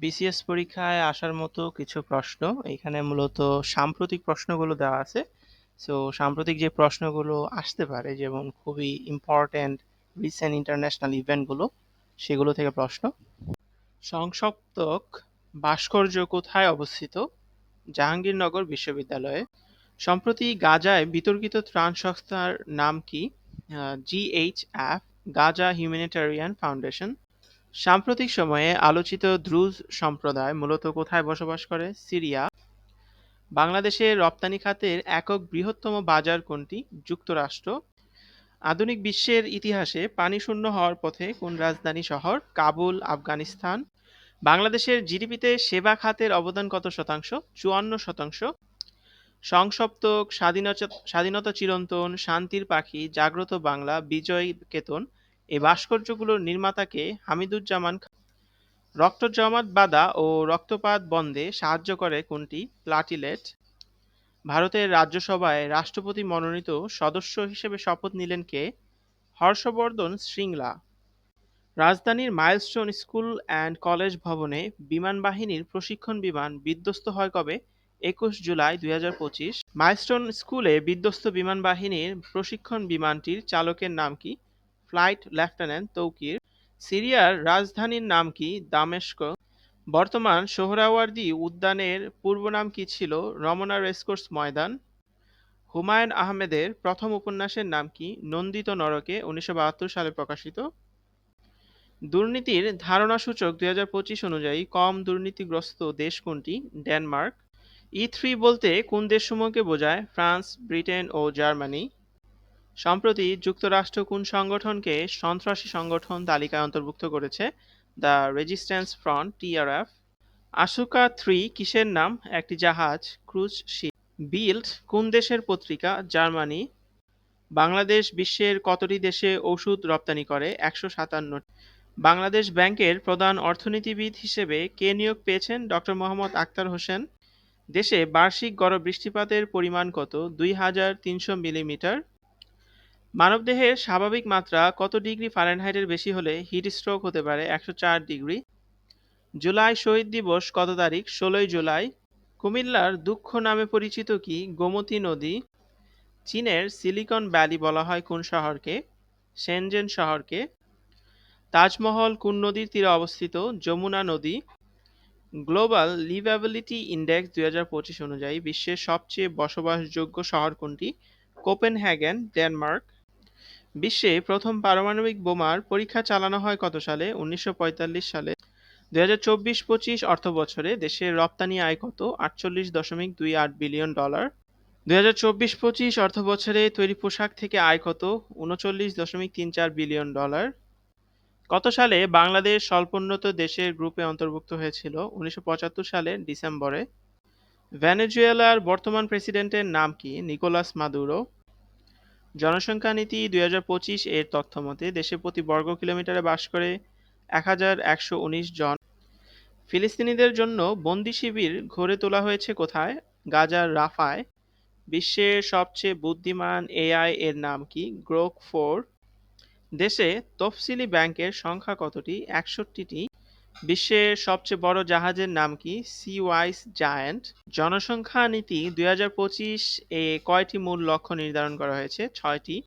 BCS পরীক্ষায় আসার মতো কিছু প্রশ্ন। এখানে মূলত সাম্প্রতিক প্রশ্নগুলো দেওয়া আছে। সো সাম্প্রতিক যে প্রশ্নগুলো আসতে পারে, যেমন খুবই ইম্পর্ট্যান্ট রিসেন্ট ইন্টারন্যাশনাল ইভেন্টগুলো সেগুলো থেকে প্রশ্ন। সংসপ্তক ভাস্কর্য কোথায় অবস্থিত? জাহাঙ্গীরনগর বিশ্ববিদ্যালয়ে। সম্প্রতি গাজায় বিতর্কিত ত্রাণ সংস্থার নাম কি? জিএইচএফ গাজা হিউম্যানিটেরিয়ান ফাউন্ডেশন সাম্প্রতিক সময়ে আলোচিত দ্রুজ সম্প্রদায় মূলত কোথায় বসবাস করে? সিরিয়া। বাংলাদেশের রপ্তানি খাতের একক বৃহত্তম বাজার কোনটি? যুক্তরাষ্ট্র। আধুনিক বিশ্বের ইতিহাসে পানি শূন্য হওয়ার পথে কোন রাজধানী শহর? কাবুল, আফগানিস্তান। বাংলাদেশের জিডিপিতে সেবা খাতের অবদান কত শতাংশ? চুয়ান্ন শতাংশ। সংসপ্তক স্বাধীনতা স্বাধীনতা চিরন্তন, শান্তির পাখি, জাগ্রত বাংলা, বিজয় কেতন। এই ভাস্কর্যগুলোর নির্মাতাকে হামিদুজ্জামান রক্ত জমাট বাঁধা ও রক্তপাত বন্ধে সাহায্য করে কোনটি? প্লাটিলেট। ভারতের রাজ্যসভায় রাষ্ট্রপতি মনোনীত সদস্য হিসেবে শপথ নিলেন কে? হর্ষবর্ধন শ্রীংলা রাজধানীর মাইলস্টোন স্কুল অ্যান্ড কলেজ ভবনে বিমান বাহিনীর প্রশিক্ষণ বিমান বিধ্বস্ত হয় কবে? একুশ জুলাই দুই হাজার পঁচিশ। মাইলস্টোন স্কুলে বিধ্বস্ত বিমান বাহিনীর প্রশিক্ষণ বিমানটির চালকের নাম কি? Flight lieutenant Tauqir. সিরিয়ার রাজধানীর নাম কি? দামেস্ক। বর্তমান সোহরাওয়ার্দী উদ্যানের পূর্ব নাম কি ছিল? রমনা রেসকোর্স ময়দান। হুমায়ুন আহমেদের প্রথম উপন্যাসের নাম কি? নন্দিত নরকে, উনিশশো বাহাত্তর সালে প্রকাশিত। দুর্নীতির ধারণাসূচক দুই হাজার পঁচিশ অনুযায়ী কম দুর্নীতিগ্রস্ত দেশ কোনটি? ডেনমার্ক। ই থ্রি বলতে কোন দেশসমূহকে বোঝায়? ফ্রান্স, ব্রিটেন ও জার্মানি। সম্প্রতি যুক্তরাষ্ট্র কোন সংগঠনকে সন্ত্রাসী সংগঠন তালিকায় অন্তর্ভুক্ত করেছে? দ্য রেজিস্ট্যান্স ফ্রন্ট টিআরএফ আশুকা থ্রি, কিসের নাম? একটি জাহাজ, ক্রুজ শিপ। বিল্ড কোন দেশের পত্রিকা? জার্মানি। বাংলাদেশ বিশ্বের কতটি দেশে ওষুধ রপ্তানি করে? একশো সাতান্ন বাংলাদেশ ব্যাংকের প্রধান অর্থনীতিবিদ হিসেবে কে নিয়োগ পেয়েছেন? ডক্টর মোহাম্মদ আক্তার হোসেন। দেশে বার্ষিক গড় বৃষ্টিপাতের পরিমাণ কত? দুই হাজার তিনশো মিলিমিটার। মানবদেহের স্বাভাবিক মাত্রা কত ডিগ্রি ফারেনহাইটের বেশি হলে হিট স্ট্রোক হতে পারে একশো চার ডিগ্রি? জুলাই শহীদ দিবস কত তারিখ? ষোলোই জুলাই। কুমিল্লার দুঃখ নামে পরিচিত কি গোমতী নদী? চীনের সিলিকন ভ্যালি বলা হয় কোন শহরকে? সেনজেন শহরকে। তাজমহল কোন নদীর তীরে অবস্থিত? যমুনা নদী। গ্লোবাল লিভেবিলিটি ইন্ডেক্স দুই হাজার পঁচিশ অনুযায়ী বিশ্বের সবচেয়ে বসবাসযোগ্য শহর কোনটি? Copenhagen Denmark. বিশ্বে প্রথম পারমাণবিক বোমার পরীক্ষা চালানো হয় কত সালে? উনিশশো পঁয়তাল্লিশ সালে। দুই হাজার চব্বিশ পঁচিশ অর্থবছরে দেশের রপ্তানি আয় কত? আটচল্লিশ দশমিক দুই আট বিলিয়ন ডলার। দুই হাজার চব্বিশ পঁচিশ অর্থবছরে তৈরি পোশাক থেকে আয় কত? উনচল্লিশ দশমিক তিন চার বিলিয়ন ডলার। কত সালে বাংলাদেশ স্বল্পোন্নত দেশের গ্রুপে অন্তর্ভুক্ত হয়েছিল? উনিশশো পঁচাত্তর সালের ডিসেম্বরে। ভেনেজুয়েলার বর্তমান প্রেসিডেন্টের নাম কি? Nicolas Maduro. জনসংখ্যা নীতি দু হাজার পঁচিশ এর তথ্যমতে দেশে প্রতি বর্গ কিলোমিটারে বাস করে এক হাজার একশো উনিশ জন। ফিলিস্তিনিদের জন্য বন্দি শিবির গড়ে তোলা হয়েছে কোথায়? গাজার রাফায়। বিশ্বের সবচেয়ে বুদ্ধিমান এআই এর নাম কি? Grok four. দেশে তফসিলি ব্যাংকের সংখ্যা কতটি? একষট্টিটি। বিশ্বের সবচেয়ে বড় জাহাজের নাম কি? সি ওয়াইস জায়ান্ট জনসংখ্যা নীতি দুই হাজার পঁচিশ এ কয়টি মূল লক্ষ্য নির্ধারণ করা হয়েছে? ছয়টি।